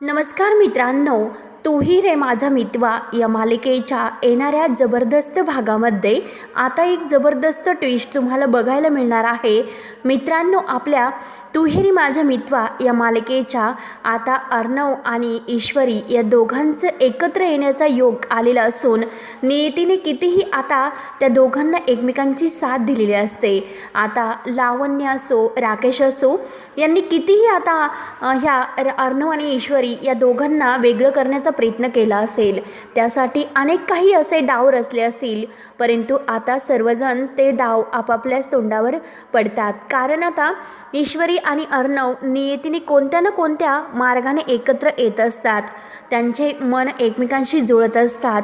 नमस्कार मित्रांनो तूही रे माझा मितवा या मालिकेच्या येणाऱ्या जबरदस्त भागामध्ये आता एक जबरदस्त ट्विस्ट तुम्हाला बघायला मिळणार आहे. मित्रांनो आपल्या तुहेरी माझ्या मित्वा या मालिकेच्या आता अर्णव आणि ईश्वरी या दोघांचं एकत्र येण्याचा योग आलेला असून नियतीने कितीही आता त्या दोघांना एकमेकांची साथ दिलेली असते. आता लावण्य असो राकेश असो यांनी कितीही आता ह्या र- अर्णव आणि ईश्वरी या दोघांना वेगळं करण्याचा प्रयत्न केला असेल. त्यासाठी अनेक काही असे डाव रचले असतील परंतु आता सर्वजण ते डाव आपापल्याच तोंडावर पडतात. कारण आता ईश्वरी आणि अर्णव नियतीने कोणत्या ना कोणत्या मार्गाने एकत्र येत असतात. त्यांचे मन एकमेकांशी जुळत असतात.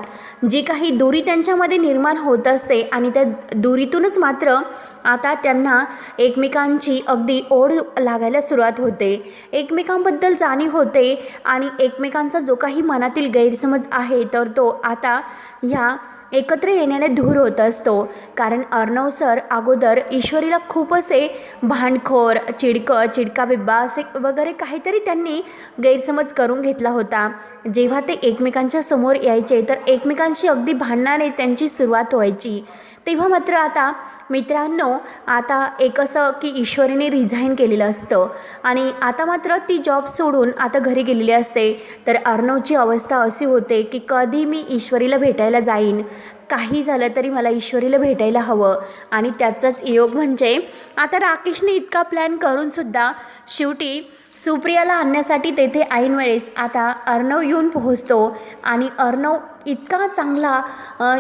जी काही दुरी त्यांच्यामध्ये निर्माण होत असते आणि त्या दुरीतूनच मात्र आता त्यांना एकमेकांची अगदी ओढ लागायला सुरुवात होते. एकमेकांबद्दल जाणीव होते आणि एकमेकांचा जो काही मनातील गैरसमज आहे तर तो आता ह्या एकत्र येण्याने धूर होत असतो. कारण अर्णव सर अगोदर ईश्वरीला खूप असे भांडखोर चिडकं चिडका बिब्बा असे वगैरे काहीतरी त्यांनी गैरसमज करून घेतला होता. जेव्हा ते एकमेकांच्या समोर यायचे तर एकमेकांशी अगदी भांडणाने त्यांची सुरुवात व्हायची. तेव्हा मात्र आता मित्रांनो आता एक असं की ईश्वरीने रिझाईन केलेलं असतं. आणि आता मात्र ती जॉब सोडून आता घरी गेलेली असते. तर अर्णवची अवस्था अशी होते की कधी मी ईश्वरीला भेटायला जाईन काही झालं तरी मला ईश्वरीला भेटायला हवं. आणि त्याचाच योग म्हणजे आता राकेशने इतका प्लॅन करूनसुद्धा शेवटी सुप्रियाला आणण्यासाठी तेथे ऐन वेळेस आता अर्णव येऊन पोहोचतो. आणि अर्णव इतका चांगला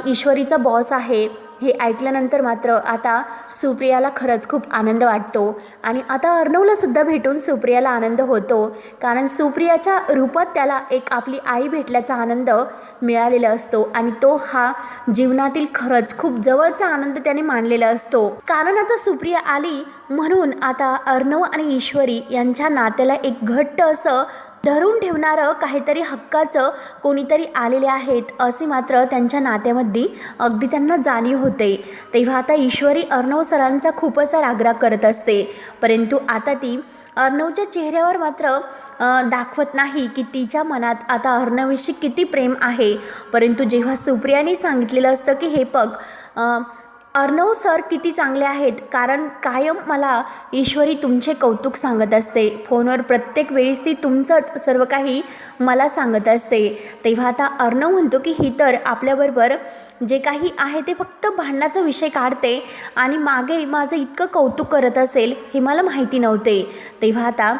ईश्वरीचा बॉस आहे. हे ऐकल्यानंतर मात्र आता सुप्रियाला खरंच खूप आनंद वाटतो. आणि आता अर्णवला सुद्धा भेटून सुप्रियाला आनंद होतो. कारण सुप्रियाच्या रूपात त्याला एक आपली आई भेटल्याचा आनंद मिळालेला असतो. आणि तो हा जीवनातील खरंच खूप जवळचा आनंद त्याने मानलेला असतो. कारण आता सुप्रिया आली म्हणून आता अर्णव आणि ईश्वरी यांच्या नात्याला एक घट्ट असं धरून ठेवणारं काहीतरी हक्काचं कोणीतरी आलेले आहेत असे मात्र त्यांच्या नात्यामध्ये अगदी त्यांना जाणीव होते. तेव्हा आता ईश्वरी अर्णव सरांचा खूप असा रागराग करत असते. परंतु आता ती अर्णवच्या चेहऱ्यावर मात्र दाखवत नाही की तिच्या मनात आता अर्णवविषयी किती प्रेम आहे. परंतु जेव्हा सुप्रियाने सांगितलेलं असतं की हे पग अर्णव सर किती चांगले आहेत? कारण कायम मला ईश्वरी तुमचे कौतुक सांगत असते. फोनवर प्रत्येक वेळेस ती तुमचंच सर्व काही मला सांगत असते. तेव्हा आता अर्णव म्हणतो की ही तर आपल्याबरोबर जे काही आहे ते फक्त भांडणाचा विषय काढते आणि मागे माझं इतकं कौतुक करत असेल हे मला माहिती नव्हते. तेव्हा आता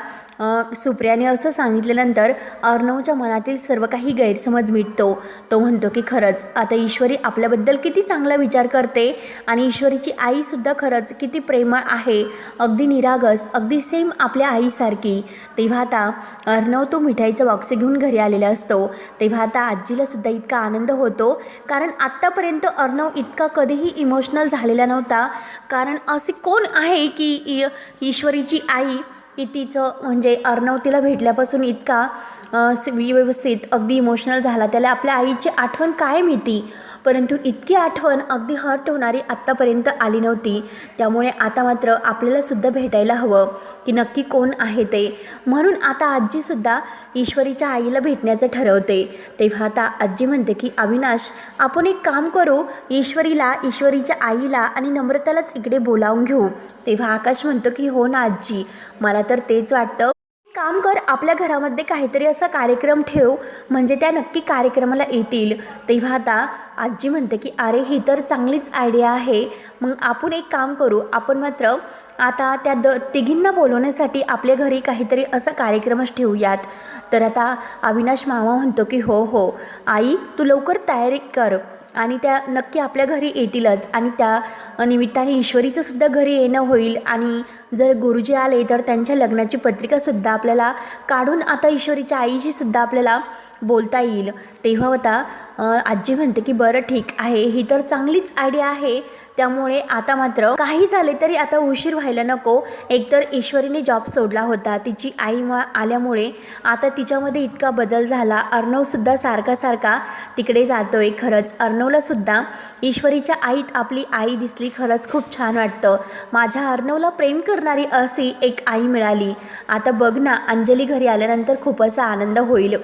सुप्रियाने असं सांगितल्यानंतर अर्णवच्या मनातील सर्व काही गैरसमज मिटतो. तो म्हणतो की खरंच आता ईश्वरी आपल्याबद्दल किती चांगला विचार करते आणि ईश्वरीची आईसुद्धा खरंच किती प्रेमळ आहे. अगदी निरागस अगदी सेम आपल्या आईसारखी. तेव्हा आता अर्णव तो मिठाईचा बॉक्स घेऊन घरी आलेला असतो. तेव्हा आता आजीला सुद्धा इतका आनंद होतो कारण आत्तापर्यंत अर्णव इतका कधीही इमोशनल झालेला नव्हता. कारण असे कोण आहे की इ- ईश्वरीची आई की तिचं म्हणजे अर्णव तिला भेटल्यापासून इतका व्यवस्थित अगदी इमोशनल झाला. त्याला आपल्या आईची आठवण कायम मिळती परंतु इतकी आठवण अगदी हर्ट होणारी आत्तापर्यंत आली नव्हती. त्यामुळे आता मात्र आपल्यालासुद्धा भेटायला हवं की नक्की कोण आहे ते. म्हणून आता आजीसुद्धा ईश्वरीच्या आईला भेटण्याचं ठरवते. तेव्हा आता आजी म्हणते की अविनाश आपण एक काम करू. ईश्वरीला ईश्वरीच्या आईला आणि नम्रतालाच इकडे बोलावून घेऊ. तेव्हा आकाश म्हणतो की हो ना आजी. मला तर तेच वाटतं. काम कर आपल्या घरामध्ये काहीतरी असा कार्यक्रम ठेव म्हणजे त्या नक्की कार्यक्रमाला येतील. तेव्हा आता आजी म्हणते की अरे ही तर चांगलीच आयडिया आहे. मग आपण एक काम करू आपण मात्र आता त्या द तिघींना बोलवण्यासाठी आपल्या घरी काहीतरी असा कार्यक्रमच ठेवूयात. तर आता अविनाश मामा म्हणतो की हो हो. आई तू लवकर तयारी कर. आणि त्या नक्की आपल्या घरी येतीलच. आणि त्या निमित्ताने ईश्वरीचं सुद्धा घरी येणं होईल. आणि जर गुरुजी आले तर त्यांच्या लग्नाची पत्रिकासुद्धा आपल्याला काढून आता ईश्वरीच्या आईची सुद्धा आपल्याला बोलता येईल. तेव्हा आता आजी म्हणते की बरं ठीक आहे. ही तर चांगलीच आयडिया आहे. त्यामुळे आता मात्र काही झाले तरी आता उशीर व्हायला नको. एकतर ईश्वरीने जॉब सोडला होता. तिची आई मा आल्यामुळे आता तिच्यामध्ये इतका बदल झाला. अर्णवसुद्धा सारखा सारखा तिकडे जातोय. खरंच अर्णवलासुद्धा ईश्वरीच्या आईत आपली आई दिसली. खरंच खूप छान वाटतं. माझ्या अर्णवला प्रेम करणारी अशी एक आई मिळाली. आता बघ ना अंजली घरी आल्यानंतर खूप असा आनंद होईल.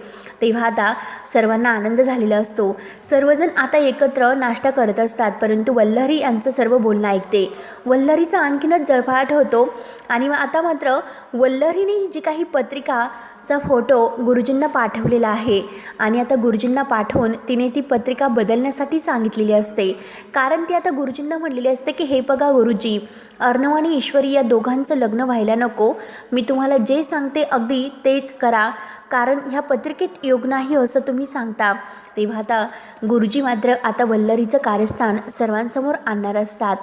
तेव्हा आता सर्वांना आनंद झालेला असतो. सर्वजण आता एकत्र नाश्ता करत असतात परंतु वल्लरी यांचं सर्व बोलणं ऐकते. वल्लरीचा आणखीनच जळफळाट होतो. आणि मग आता मात्र वल्लरीने जी काही पत्रिका चा फोटो गुरुजींना पाठवलेला आहे. आणि आता गुरुजींना पाठवून तिने ती पत्रिका बदलण्यासाठी सांगितलेली असते. कारण ती आता गुरुजींना म्हणलेली असते की हे बघा गुरुजी अर्णव आणि ईश्वरी या दोघांचं लग्न व्हायला नको. मी तुम्हाला जे सांगते अगदी तेच करा. कारण ह्या पत्रिकेत योग नाही असं तुम्ही सांगता. तेव्हा आता गुरुजी मात्र आता वल्लरीचं कार्यस्थान सर्वांसमोर आणणार असतात.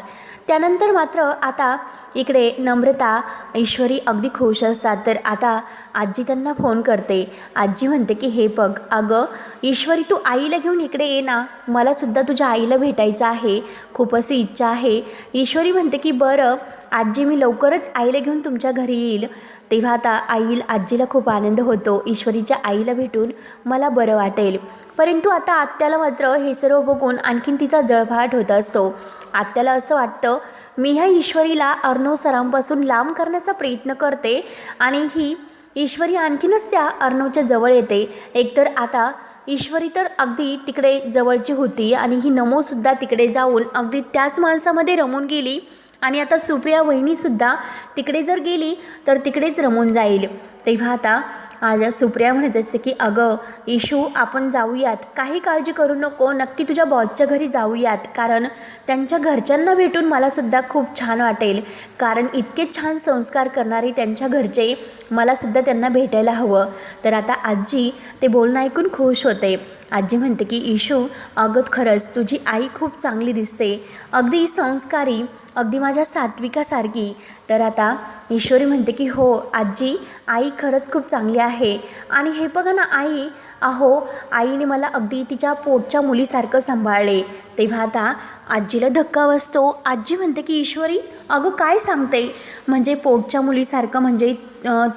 त्यानंतर मात्र आता इकडे नम्रता ईश्वरी अगदी खुश असतात. तर आता आजी त्यांना फोन करते. आजी म्हणते की हे बघ अगं ईश्वरी तू आईला घेऊन इकडे ये ना. मलासुद्धा तुझ्या आईला भेटायचं आहे. खूप अशी इच्छा आहे. ईश्वरी म्हणते की बरं आजी मी लवकरच आईला घेऊन तुमच्या घरी येईल. तेव्हा आता आई आजीला खूप आनंद होतो. ईश्वरीच्या आईला भेटून मला बरं वाटेल. परंतु आता आत्याला मात्र हे सर्व बघून आणखीन तिचा जळफाट होत असतो. आत्याला असं वाटतं मी ह्या ईश्वरीला अर्णव सरांपासून लांब करण्याचा प्रयत्न करते आणि ही ईश्वरी आणखीनच त्या अर्णवच्या जवळ येते. एकतर आता ईश्वरी तर अगदी तिकडे जवळची होती आणि ही नमोसुद्धा तिकडे जाऊन अगदी त्याच माणसामध्ये रमून गेली आणि आता सुप्रिया वहिनीसुद्धा तिकडे जर गेली तर तिकडेच रमून जाईल. तेव्हा आता आज सुप्रिया म्हणत असते की अगं इशू आपण जाऊयात. काही काळजी करू नको. नक्की तुझ्या बॉसच्या घरी जाऊयात. कारण त्यांच्या घरच्यांना भेटून मलासुद्धा खूप छान वाटेल. कारण इतके छान संस्कार करणारे त्यांच्या घरचे मलासुद्धा त्यांना भेटायला हवं. तर आता आजी ते बोलणं ऐकून खुश होते. आजी म्हणते की ईशू अगं खरंच तुझी आई खूप चांगली दिसते. अगदी संस्कारी अगदी माझ्या सात्विकासारखी. तर आता ईश्वरी म्हणते की हो आजी आई खरंच खूप चांगली आहे. आणि हे बघा ना आई अहो आईने मला अगदी तिच्या पोटच्या मुलीसारखं सांभाळले. तेव्हा आता आजीला धक्का बसतो. आजी म्हणते की ईश्वरी अगं काय सांगते? म्हणजे पोटच्या मुलीसारखं म्हणजे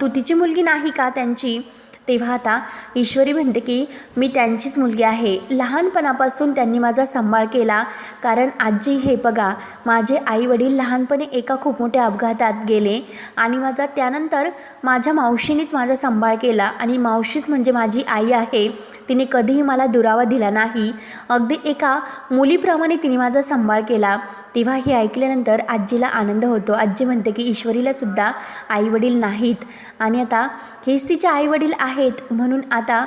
तू तिची मुलगी नाही का त्यांची? तेव्हा आता ईश्वरी म्हणते की मी त्यांचीच मुलगी आहे. लहानपणापासून त्यांनी माझा सांभाळ केला. कारण आजी हे बघा माझे आई वडील लहानपणी एका खूप मोठ्या अपघातात गेले आणि माझा त्यानंतर माझ्या मावशीनेच माझा सांभाळ केला आणि मावशीच म्हणजे माझी आई आहे. तिने कधीही मला दुरावा दिला नाही. अगदी एका मुलीप्रमाणे तिने माझा सांभाळ केला. तेव्हा हे ऐकल्यानंतर आजीला आनंद होतो. आजी म्हणते की ईश्वरीलासुद्धा आईवडील नाहीत. आणि आता हेच तिचे आईवडील आहेत म्हणून आता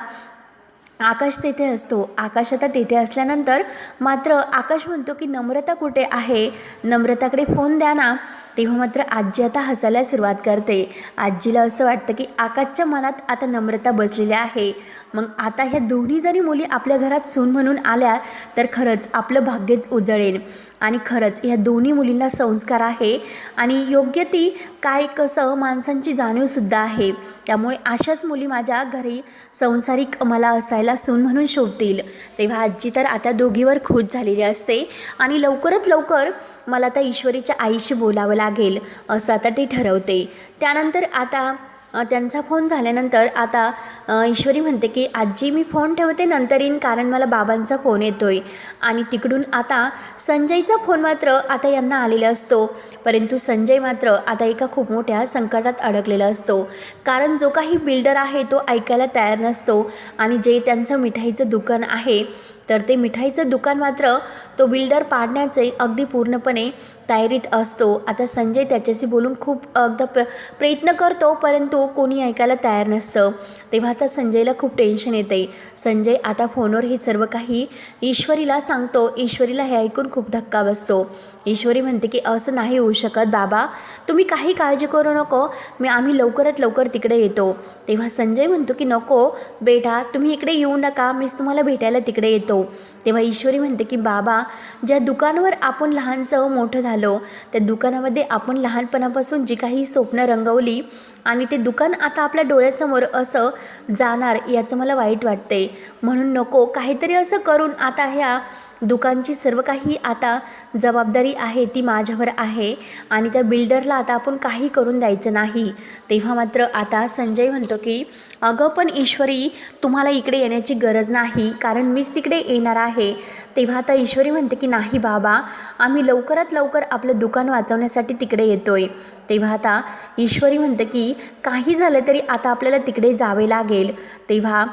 आकाश तेथे असतो. आकाश आता तेथे असल्यानंतर मात्र आकाश म्हणतो की नम्रता कुठे आहे? नम्रताकडे फोन द्या ना. तेव्हा मात्र आजी आता हसायला सुरुवात करते. आजीला असं वाटतं की आकाशच्या मनात आता नम्रता बसलेली आहे. मग आता ह्या दोन्ही जरी मुली आपल्या घरात सून म्हणून आल्या तर खरंच आपलं भाग्यच उजळेल. आणि खरंच ह्या दोन्ही मुलींना संस्कार आहे. आणि योग्य ती काय कसं माणसांची जाणीवसुद्धा आहे. त्यामुळे अशाच मुली माझ्या घरी संसारिक मला असायला सून म्हणून शोभतील. तेव्हा आजी तर आता दोघीवर खुश झालेली असते. आणि लवकरात लवकर मला आता ईश्वरीच्या आईशी बोलावं लागेल असं आता ती ठरवते. त्यानंतर आता त्यांचा फोन झाल्यानंतर आता ईश्वरी म्हणते की आजी मी फोन ठेवते नंतर येईन कारण मला बाबांचा फोन येतोय. आणि तिकडून आता संजयचा फोन मात्र आता यांना आलेला असतो. परंतु संजय मात्र आता एका खूप मोठ्या संकटात अडकलेला असतो. कारण जो काही बिल्डर आहे तो ऐकायला तयार नसतो. आणि जे त्यांचं मिठाईचं दुकान आहे तर ते मिठाईचं दुकान मात्र तो बिल्डर पाडण्याचे अगदी पूर्णपणे तयारीत असतो. आता संजय त्याच्याशी बोलून खूप अगदा प्र प्रयत्न करतो परंतु कोणी ऐकायला तयार नसतं. तेव्हा आता संजयला खूप टेन्शन येते संजय आता फोनवर हे सर्व काही ईश्वरीला सांगतो. ईश्वरीला हे ऐकून खूप धक्का बसतो. ईश्वरी म्हणते की असं नाही होऊ शकत बाबा. तुम्ही काही काळजी करू नको. मी आम्ही लवकरात लवकर तिकडे येतो. तेव्हा संजय म्हणतो की नको. बेटा तुम्ही इकडे येऊ नका. मीच तुम्हाला भेटायला तिकडे येतो. तेव्हा ईश्वरी म्हणते की बाबा ज्या दुकानावर आपण लहानचं मोठं झालो त्या दुकानामध्ये आपण लहानपणापासून जी काही स्वप्न रंगवली आणि ते दुकान आता आपल्या डोळ्यासमोर असं जाणार याचं मला वाईट वाटते म्हणून नको काहीतरी असं करून आता ह्या दुकानची सर्व काही आता जबाबदारी आहे ती माझ्यावर आहे आणि त्या बिल्डरला आता आपण काही करून द्यायचं नाही. तेव्हा मात्र आता संजय म्हणतो की अगं पण ईश्वरी तुम्हाला इकडे येण्याची गरज नाही कारण मीच तिकडे येणार आहे. तेव्हा आता ईश्वरी म्हणते की नाही बाबा आम्ही लवकरात लवकर आपलं दुकान वाचवण्यासाठी तिकडे येतोय. तेव्हा आता ईश्वरी म्हणते की काही झालं तरी आता आपल्याला तिकडे जावे लागेल. तेव्हा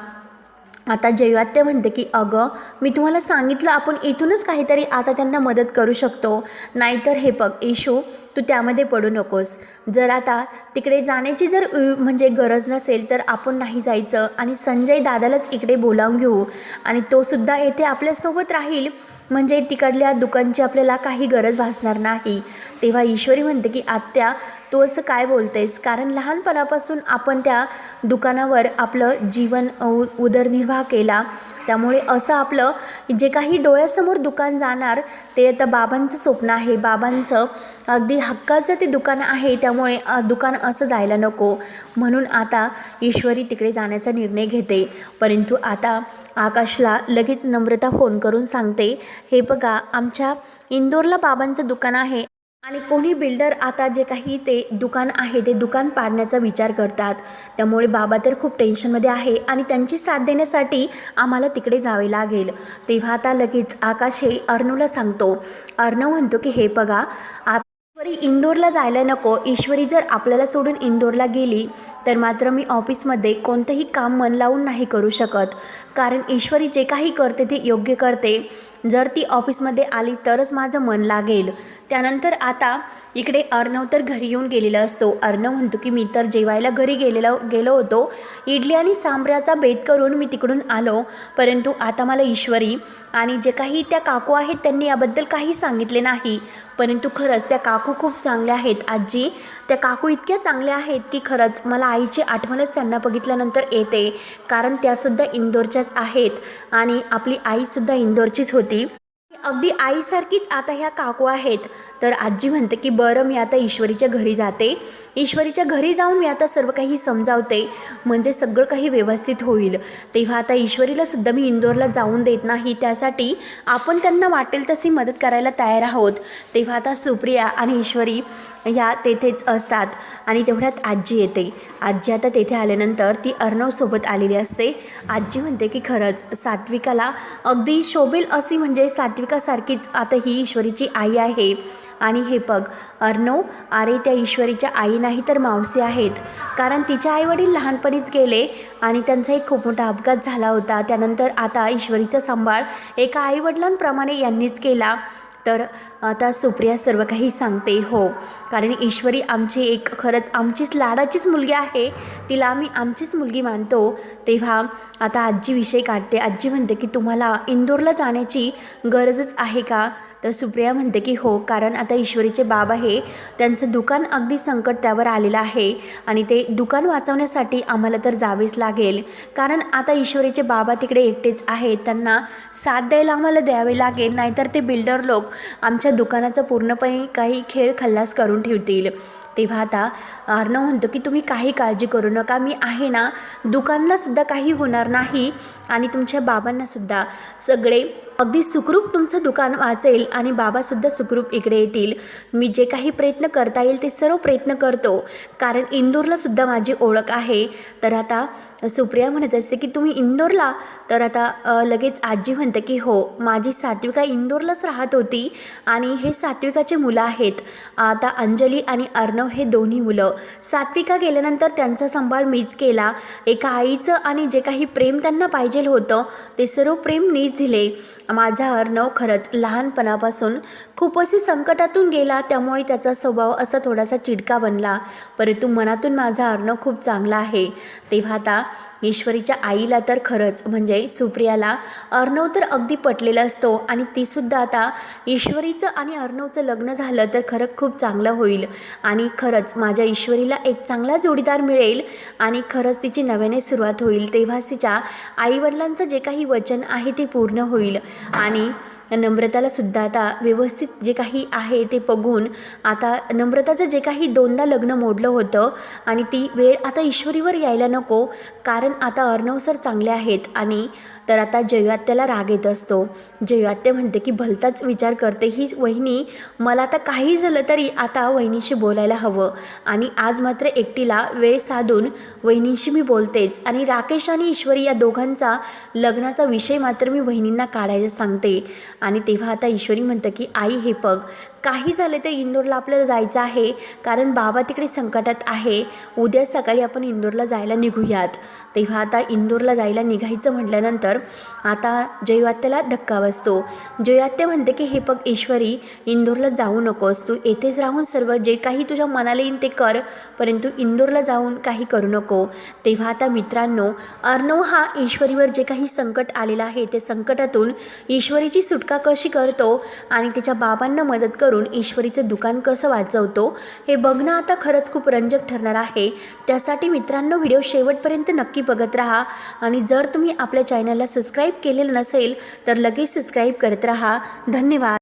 आता जयवात्य म्हणते की अगं मी तुम्हाला सांगितलं आपण इथूनच काहीतरी आता त्यांना मदत करू शकतो. नाहीतर हे बघ येशू तू त्यामध्ये पडू नकोस. जर आता तिकडे जाण्याची जर म्हणजे गरज नसेल तर आपण नाही जायचं आणि संजय दादालाच इकडे बोलावून घेऊ. आणि तोसुद्धा येथे आपल्यासोबत राहील म्हणजे तिकडल्या दुकानची आपल्याला काही गरज भासणार नाही. तेव्हा ईश्वरी म्हणते की आत्या तू असं काय बोलतेस? कारण लहानपणापासून आपण त्या दुकानावर आपलं जीवन उ- उदरनिर्वाह केला. त्यामुळे असं आपलं जे काही डोळ्यासमोर दुकान जाणार ते आता बाबांचं स्वप्न आहे. बाबांचं अगदी हक्काचं ते दुकान आहे त्यामुळे दुकान असं जायला नको. म्हणून आता ईश्वरी तिकडे जाण्याचा निर्णय घेते. परंतु आता आकाशला लगेच नम्रता फोन करून सांगते हे बघा आमच्या इंदोरला बाबांचं दुकान आहे. आणि कोणी बिल्डर आता जे काही ते दुकान आहे ते दुकान पाडण्याचा विचार करतात. त्यामुळे बाबा तर खूप टेन्शनमध्ये आहे आणि त्यांची साथ देण्यासाठी आम्हाला तिकडे जावे लागेल. तेव्हा आता लगेच आकाश हे अर्णवला सांगतो. अर्णव म्हणतो की हे बघा आप ईश्वरी इंदोरला जायला नको. ईश्वरी जर आपल्याला सोडून इंदोरला गेली तर मात्र मी ऑफिसमध्ये कोणतंही काम मन लावून नाही करू शकत. कारण ईश्वरी जे काही करते ते योग्य करते. जर ती ऑफिसमध्ये आली तरच माझं मन लागेल. त्यानंतर आता इकडे अर्णव तर घरी येऊन गेलेला असतो. अर्णव म्हणतो की मी तर जेवायला घरी गेलेला गेलो होतो. इडली आणि सांबऱ्याचा बेत करून मी तिकडून आलो. परंतु आता मला ईश्वरी आणि जे काही त्या काकू आहेत त्यांनी याबद्दल काही सांगितले नाही. परंतु खरंच त्या काकू खूप चांगल्या आहेत. आजी त्या काकू इतक्या चांगल्या आहेत की खरंच मला आईची आठवणच त्यांना बघितल्यानंतर येते. कारण त्यासुद्धा इंदोरच्याच आहेत आणि आपली आईसुद्धा इंदोरचीच होती. अगदी आईसारखीच आता ह्या काकू आहेत. तर आजी म्हणते की बरं मी आता ईश्वरीच्या घरी जाते. ईश्वरीच्या घरी जाऊन मी आता सर्व काही समजावते. म्हणजे सगळं काही व्यवस्थित होईल. तेव्हा आता ईश्वरीला सुद्धा मी इंदोरला जाऊन देत नाही. त्यासाठी आपण त्यांना वाटेल तशी मदत करायला तयार आहोत. तेव्हा आता सुप्रिया आणि ईश्वरी ह्या तेथेच असतात आणि तेवढ्यात आजी येते. आजी आता तेथे आल्यानंतर ती अर्णवसोबत आलेली असते. आजी म्हणते की खरंच सात्विकाला अगदी शोभेल अशी म्हणजे सात्विका सात्विकासारखीच आता ही ईश्वरीची आई आहे. आणि हे बघ अर्णव अरे त्या ईश्वरीच्या आई नाही तर मावसी आहेत. कारण तिचे आईवडील लहानपणीच गेले आणि त्यांचा एक खूप मोठा अपघात झाला होता. त्यानंतर आता ईश्वरीचा सांभाळ एका आईवडिलांप्रमाणे यांनीच केला. तर आता सुप्रिया सर्व काही सांगते हो. कारण ईश्वरी आमची एक खरंच आमचीच लाडाचीच मुलगी आहे. तिला आम्ही आमचीच मुलगी मानतो. तेव्हा आता आजी विषय काढते. आजी म्हणते की तुम्हाला इंदोरला जाण्याची गरजच आहे का? तर सुप्रिया म्हणते की हो कारण आता ईश्वरीचे बाबा हे त्यांचं दुकान अगदी संकट त्यावर आलेलं आहे आणि ते दुकान वाचवण्यासाठी आम्हाला तर जावेच लागेल. कारण आता ईश्वरीचे बाबा तिकडे एकटेच आहेत. त्यांना साथ द्यायला आम्हाला द्यावे लागेल. नाहीतर ते बिल्डर लोक आमच्या दुकानाचा पूर्णपणे काही खेळ खल्लास करून ठेवतील. तेव्हा आता अर्णव म्हणतो की तुम्ही काही काळजी करू नका. मी आहे ना दुकानलासुद्धा काही होणार नाही आणि तुमच्या बाबांनासुद्धा सगळे अगदी सुखरूप तुमचं दुकान वाचेल आणि बाबासुद्धा सुखरूप इकडे येतील. मी जे काही प्रयत्न करता येईल ते सर्व प्रयत्न करतो. कारण इंदूरलासुद्धा माझी ओळख आहे. तर आता सुप्रिया म्हणत असते की तुम्ही इंदोरला तर आता लगेच आजी म्हणते की हो माझी सात्विका इंदोरलाच राहत होती आणि हे सात्विकाचे मुलं आहेत. आता अंजली आणि अर्णव हे दोन्ही मुलं. सात्विका गेल्यानंतर त्यांचा सांभाळ मीच केला. एका आईचं आणि जे काही प्रेम त्यांना पाहिजे होतं ते सर्व प्रेम मीच दिले. माझा अर्णव खरंच लहानपणापासून खूप संकटातून गेला त्यामुळे त्याचा स्वभाव असा थोडासा चिडका बनला. परंतु मनातून माझा अर्णव खूप चांगला आहे. तेव्हा आता ईश्वरीच्या आईला तर खरंच म्हणजे सुप्रियाला अर्णव तर अगदी पटलेला असतो आणि तीसुद्धा आता ईश्वरीचं आणि अर्णवचं लग्न झालं तर खरं खूप चांगलं होईल. आणि खरंच माझ्या ईश्वरीला एक चांगला जोडीदार मिळेल आणि खरंच तिची नव्याने सुरुवात होईल तेव्हाच तिच्या आईवडिलांचं जे काही वचन आहे ते पूर्ण होईल. आणि नम्रताला सुद्धा आता व्यवस्थित जे काही आहे ते बघून आता नम्रताचं जे काही दोनदा लग्न मोडलं होतं आणि ती वेळ आता ईश्वरीवर यायला नको कारण आता अर्णव सर चांगले आहेत आणि तर आता जयवात्याला राग येत असतो. जयात्या म्हणते की भलताच विचार करते ही वहिनी. मला आता काही झालं तरी आता वहिनीशी बोलायला हवं. आणि आज मात्र एकटीला वेळ साधून वहिनीशी मी बोलतेच. आणि राकेश आणि ईश्वरी या दोघांचा लग्नाचा विषय मात्र मी वहिनींना काढायला सांगते. आणि तेव्हा आता ईश्वरी म्हणतं की आई हे पग काही झालं तर इंदोरला आपल्याला जायचं आहे. कारण बाबा तिकडे संकटात आहे. उद्या सकाळी आपण इंदोरला जायला निघूयात. तेव्हा आता इंदोरला जायला निघायचं म्हटल्यानंतर आता जयवात्याला धक्का बसतो. जयात्या म्हणते की हे पग ईश्वरी इंदोरला जाऊ नकोस. तू येथेच राहून सर्व जे काही तुझ्या मनाला येईल ते कर. परंतु इंदोरला जाऊन काही करू नको. तेव्हा आता मित्रांनो अर्णव हा ईश्वरीवर जे काही संकट आलेलं आहे ते संकटातून ईश्वरीची सुटका कशी करतो आणि तिच्या बाबांना मदत करू करून ईश्वरीचं दुकान कसं वाचवतो हे बघणं आता खरंच खूप रंजक ठरणार आहे. त्यासाठी मित्रांनो व्हिडिओ शेवटपर्यंत नक्की बघत राहा. आणि जर तुम्ही आपल्या चॅनलला सबस्क्राईब केलेलं नसेल तर लगेच सबस्क्राईब करत राहा. धन्यवाद.